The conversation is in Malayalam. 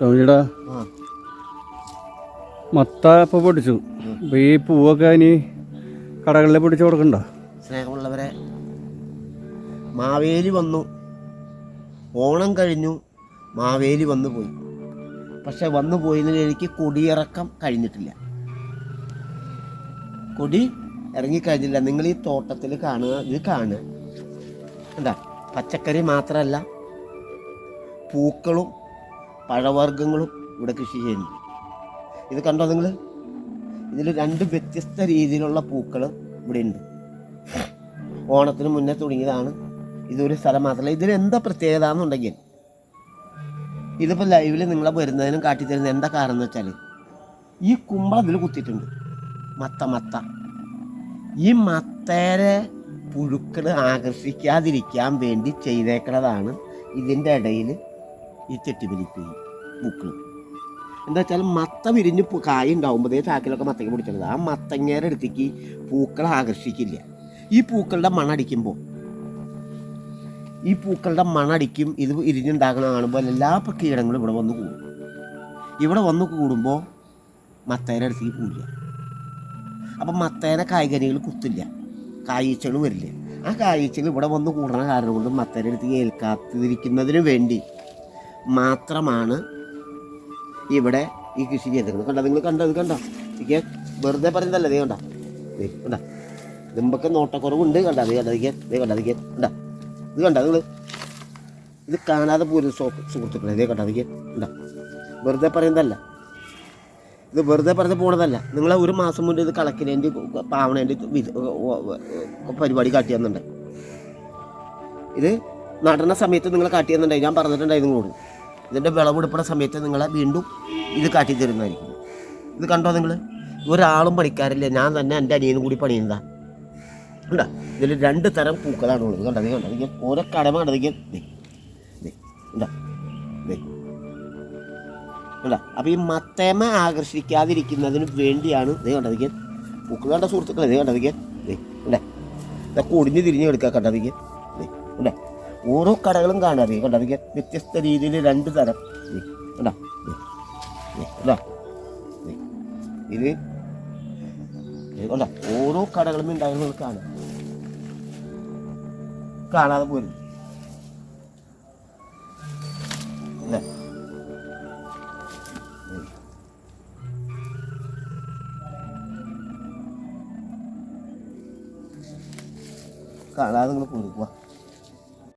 ടോമിയുടെ ആ. മത്ത ഇപ്പോൾ പൊടിച്ചു അപ്പോൾ ഈ പൂവൊക്കെ ഇനി കടകളിൽ പൊടിച്ച് കൊടുക്കണ്ട. സ്നേഹമുള്ളവരെ മാവേലി വന്നു. ഓണം കഴിഞ്ഞു മാവേലി വന്നു പോയി. പക്ഷെ വന്നു പോയതിന് എനിക്ക് കൊടിയിറക്കം കഴിഞ്ഞിട്ടില്ല. കൊടി ഇറങ്ങിക്കഴിഞ്ഞില്ല. നിങ്ങൾ ഈ തോട്ടത്തിൽ കാണുക ഇത് കാണുക. എന്താ? പച്ചക്കറി മാത്രമല്ല പൂക്കളും പഴവർഗങ്ങളും ഇവിടെ കൃഷി ചെയ്യുന്നു ഇത് കണ്ടോ നിങ്ങൾ? ഇതിൽ രണ്ട് വ്യത്യസ്ത രീതിയിലുള്ള പൂക്കൾ ഇവിടെ ഉണ്ട്. ഓണത്തിന് മുന്നേ തുടങ്ങിയതാണ്. ഇതൊരു സ്ഥലം മാത്രമല്ല. ഇതിന് എന്താ പ്രത്യേകത എന്നുണ്ടെങ്കിൽ ഇതിപ്പോൾ ലൈവിൽ നിങ്ങളെ വരുന്നതിനും കാട്ടിത്തരുന്ന എന്താ കാരണം എന്ന് വെച്ചാൽ ഈ കുമ്പളം ഇതിൽ കുത്തിയിട്ടുണ്ട്. മത്ത മത്ത. ഈ മത്തേരെ പുഴുക്കൾ ആകർഷിക്കാതിരിക്കാൻ വേണ്ടി ചെയ്തേക്കണതാണ് ഇതിന്റെ ഇടയിൽ ഈ ചെട്ടിപ്പലിപ്പ് പൂക്കൾ എന്താ വെച്ചാൽ മത്ത വിരിഞ്ഞ് കായ ഉണ്ടാവുമ്പോഴേ ചാക്കിലൊക്കെ മത്തങ്ങ പിടിച്ചത് ആ മത്തങ്ങേരെ അടുത്തേക്ക് പൂക്കളെ ആകർഷിക്കില്ല. ഈ പൂക്കളുടെ മണടിക്കുമ്പോൾ ഈ പൂക്കളുടെ മണടിക്കും ഇത് ഇരിഞ്ഞുണ്ടാകണ കാണുമ്പോൾ എല്ലാ കീടങ്ങളും ഇവിടെ വന്ന് കൂടും. ഇവിടെ വന്ന് കൂടുമ്പോൾ മത്തേനെ അടുത്തേക്ക് പോവില്ല. അപ്പം മത്തേനെ കായ്കനികൾ കുത്തില്ല. കായ്ച്ചകൾ വരില്ല. ആ കായ്ച്ചകൾ ഇവിടെ വന്ന് കൂടുന്ന കാരണം കൊണ്ട് മത്തേനെ അടുത്തേക്ക് ഏൽക്കാത്തിരിക്കുന്നതിന് വേണ്ടി മാത്രമാണ് ഇവിടെ ഈ കൃഷി ചെയ്തിരിക്കുന്നത്. കണ്ട? നിങ്ങൾ കണ്ട? ഇത് കണ്ട? വെറുതെ പറയുന്നതല്ല ദേ കണ്ട? ദേ കണ്ടോ? നിമ്പൊക്കെ നോട്ടക്കുറവുണ്ട് കണ്ട? അത് കണ്ടോ? ഇരിക്കാൻ ദേ കണ്ടോ? കണ്ടോ? ഇത് കണ്ട നിങ്ങൾ ഇത് കാണാതെ പോലും സുഹൃത്തുക്കളെ ഇതേ കണ്ടോ? ഇരിക്കാൻ കണ്ടോ? വെറുതെ പറയുന്നതല്ല. ഇത് വെറുതെ പറഞ്ഞ് പോണതല്ല. നിങ്ങൾ ഒരു മാസം മുന്നേ ഇത് കളക്കിനേന്റെ പാവണേന്റെ പരിപാടി കാട്ടി തന്നിട്ടുണ്ട് ഇത് നടന്ന സമയത്ത് നിങ്ങൾ കാട്ടി തന്നിട്ടുണ്ടായി ഞാൻ പറഞ്ഞിട്ടുണ്ടായി നിങ്ങളോട്. ഇതിന്റെ വിളവെടുപ്പുന്ന സമയത്ത് നിങ്ങളെ വീണ്ടും ഇത് കാട്ടി തരുന്നതായിരിക്കും. ഇത് കണ്ടോ നിങ്ങൾ ഒരാളും പണിക്കാരില്ല. ഞാൻ തന്നെ എന്റെ അനിയനും കൂടി പണിയുന്നതാ. കണ്ടോ? ഇതിൽ രണ്ട് തരം പൂക്കളാണ് ഉള്ളത്. കണ്ടത് കണ്ടത് ഓരോ കടമ കണ്ടത് കണ്ടോ? ദേ കണ്ടോ? അപ്പോൾ ഈ മത്തേമ ആകർഷിക്കാതിരിക്കുന്നതിന് വേണ്ടിയാണ് ഇത് കണ്ടത് പൂക്കൾ കണ്ട സുഹൃത്തുക്കളെ ഇത് കണ്ടത് കണ്ടേ? ഇതൊക്കെ തിരിഞ്ഞ് എടുക്കുക കണ്ടത് ദേ കണ്ടേ? ഓരോ കടകളും കാണാറ് കണ്ടോ? അതൊക്കെ വ്യത്യസ്ത രീതിയിൽ രണ്ട് തരം. കണ്ടോ? ഇത് ഓരോ കടകളും ഉണ്ടാകുന്നത് കാണാം. കാണാതെ പോരും അല്ലേ? കാണാതെ നിങ്ങൾ കൊടുക്കുക